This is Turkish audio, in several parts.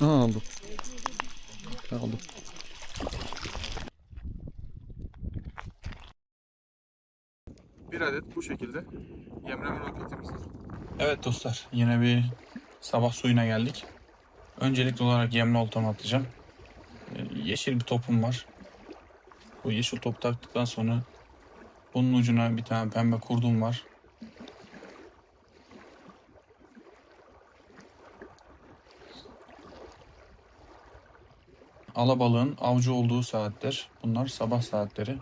Aha aldım. Aldım. Bir adet bu şekilde yemleme roketimiz var. Evet dostlar yine bir sabah suyuna geldik. Öncelikli olarak yemli oltamı atacağım. Ee, Yeşil bir topum var. Bu yeşil top taktıktan sonra bunun ucuna bir tane pembe kurdum var. Alabalığın avcı olduğu saatler. Bunlar sabah saatleri.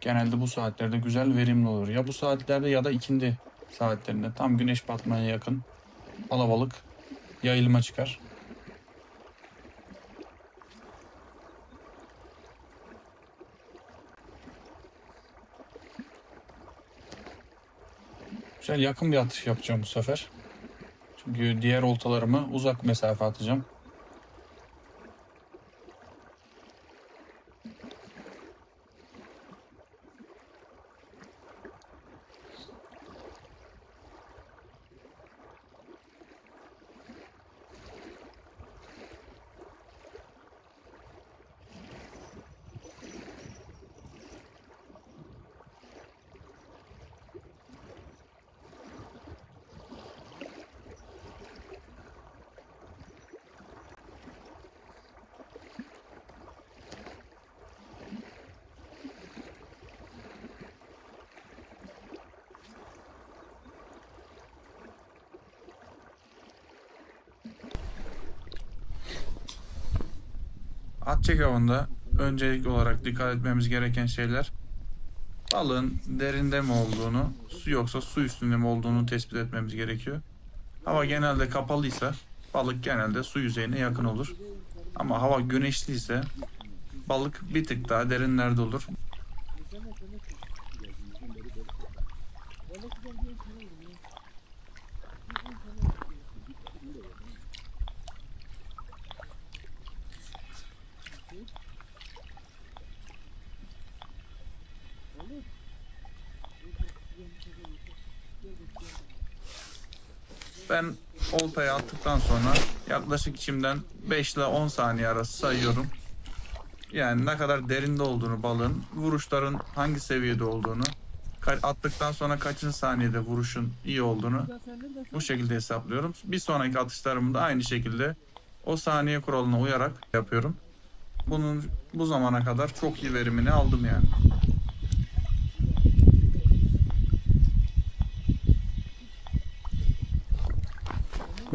Genelde bu saatlerde güzel verimli olur. Ya bu saatlerde ya da ikindi saatlerinde tam güneş batmaya yakın alabalık yayılıma çıkar. Güzel yakın bir atış yapacağım bu sefer. Çünkü diğer oltalarımı uzak mesafe atacağım. At çek avında öncelikli olarak dikkat etmemiz gereken şeyler balığın derinde mi olduğunu, su yoksa su üstünde mi olduğunu tespit etmemiz gerekiyor. Hava genelde kapalıysa balık genelde su yüzeyine yakın olur. Ama hava güneşliyse balık bir tık daha derinlerde olur. Ben oltayı attıktan sonra yaklaşık içimden 5 ile 10 saniye arası sayıyorum. Yani ne kadar derinde olduğunu balığın, vuruşların hangi seviyede olduğunu, attıktan sonra kaçıncı saniyede vuruşun iyi olduğunu bu şekilde hesaplıyorum. Bir sonraki atışlarımı da aynı şekilde o saniye kuralına uyarak yapıyorum. Bunun bu zamana kadar çok iyi verimini aldım yani.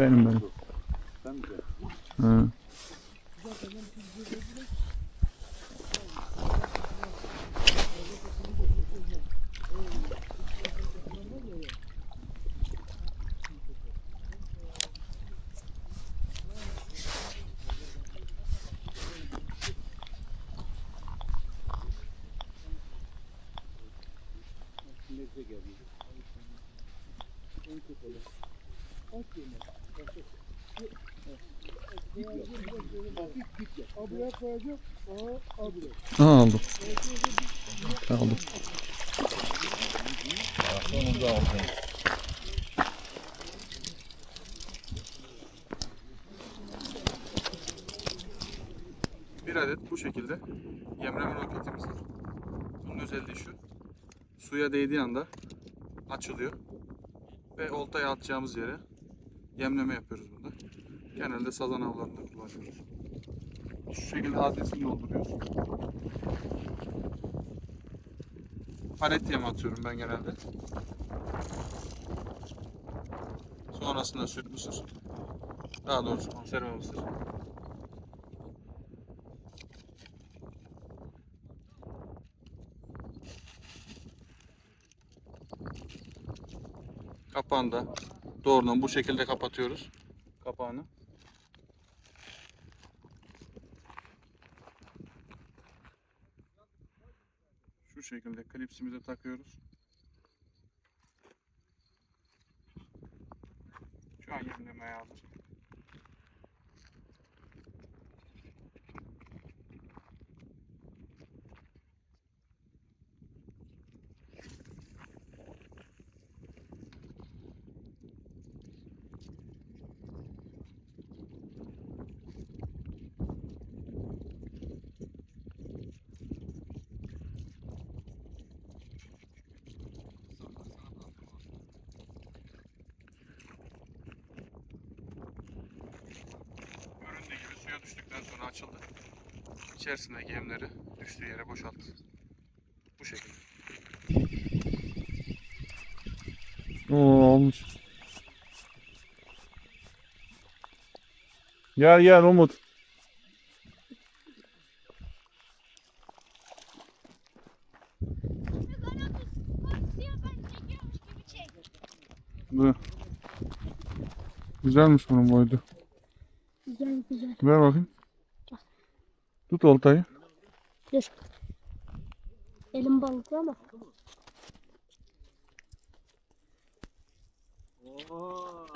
Benim benim. Hı. Aha aldım. Aldım. Bir adet bu şekilde yemleme roketimiz var. Bunun özelliği şu. Suya değdiği anda açılıyor. Ve oltaya atacağımız yere yemleme yapıyoruz bunda. Genelde sazan avlarında kullanıyoruz. Şu şekilde haznesini dolduruyoruz. Palet yem atıyorum ben genelde. Sonrasında süt mısır. Daha doğrusu konserve mısır. Kapağını da doğrudan bu şekilde kapatıyoruz. Kapağını. Şu şekilde klipsimize takıyoruz. Şu an yemlemeye hazır. Suya düştükten sonra açıldı. İçerisindeki yemleri düştüğü yere boşalttı. Bu şekilde. Oo olmuş. Gel gel Umut. Güzelmiş bunun boydu. Ver bakayım. Tut oltayı. Dur. Elim balıklı ama. Oo.